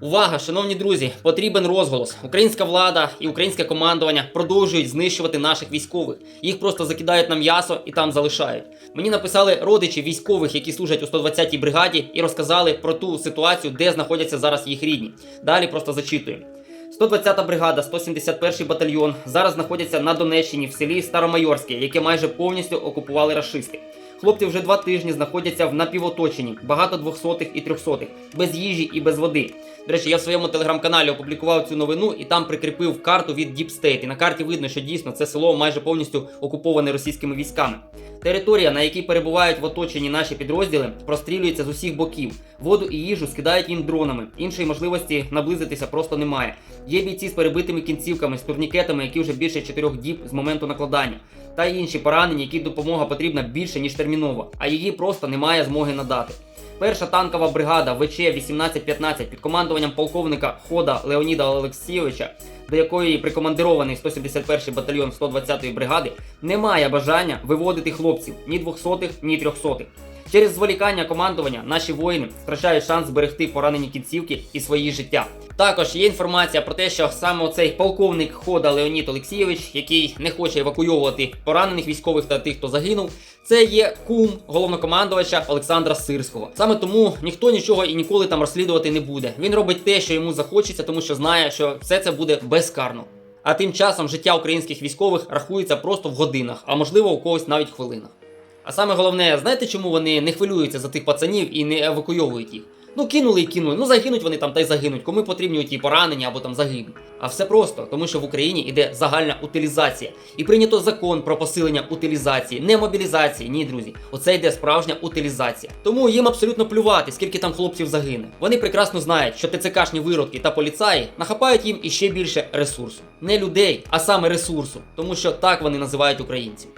Увага, шановні друзі, потрібен розголос. Українська влада і українське командування продовжують знищувати наших військових. Їх просто закидають на м'ясо і там залишають. Мені написали родичі військових, які служать у 120-й бригаді, і розказали про ту ситуацію, де знаходяться зараз їх рідні. Далі просто зачитую. 120-та бригада, 171-й батальйон зараз знаходяться на Донеччині в селі Старомайорське, яке майже повністю окупували рашисти. Хлопці вже два тижні знаходяться в напівоточенні, багато двохсотих і трьохсотих, без їжі і без води. До речі, я в своєму телеграм-каналі опублікував цю новину і там прикріпив карту від Deep. І на карті видно, що дійсно це село майже повністю окуповане російськими військами. Територія, на якій перебувають в оточенні наші підрозділи, прострілюється з усіх боків. Воду і їжу скидають їм дронами. Іншої можливості наблизитися просто немає. Є бійці з перебитими кінцівками, з турнікетами, які вже більше 4 діб з моменту накладання, та й інші поранені, які допомога потрібна більше ніж терміново, а її просто немає змоги надати. Перша танкова бригада ВЧ 1815 під командуванням полковника Хода Леоніда Олексійовича, до якої прикомандирований 171 батальйон 120-ї бригади, не має бажання виводити хлопців ні 200-х, ні 300-х. Через зволікання командування наші воїни втрачають шанс зберегти поранені кінцівки і свої життя. Також є інформація про те, що саме оцей полковник Хода Леонід Олексійович, який не хоче евакуйовувати поранених військових та тих, хто загинув, це є кум головнокомандувача Олександра Сирського. Саме тому ніхто нічого і ніколи там розслідувати не буде. Він робить те, що йому захочеться, тому що знає, що все це буде безкарно. А тим часом життя українських військових рахується просто в годинах, а можливо у когось навіть хвилинах. А саме головне, знаєте, чому вони не хвилюються за тих пацанів і не евакуйовують їх? Ну кинули і кинули. Ну загинуть вони там та й загинуть. Кому потрібні ті поранені або там загинуть. А все просто, тому що в Україні йде загальна утилізація. І прийнято закон про посилення утилізації, не мобілізації. Ні, друзі. Оце йде справжня утилізація. Тому їм абсолютно плювати, скільки там хлопців загине. Вони прекрасно знають, що ТЦКшні виродки та поліцаї нахапають їм іще більше ресурсу. Не людей, а саме ресурсу, тому що так вони називають українців.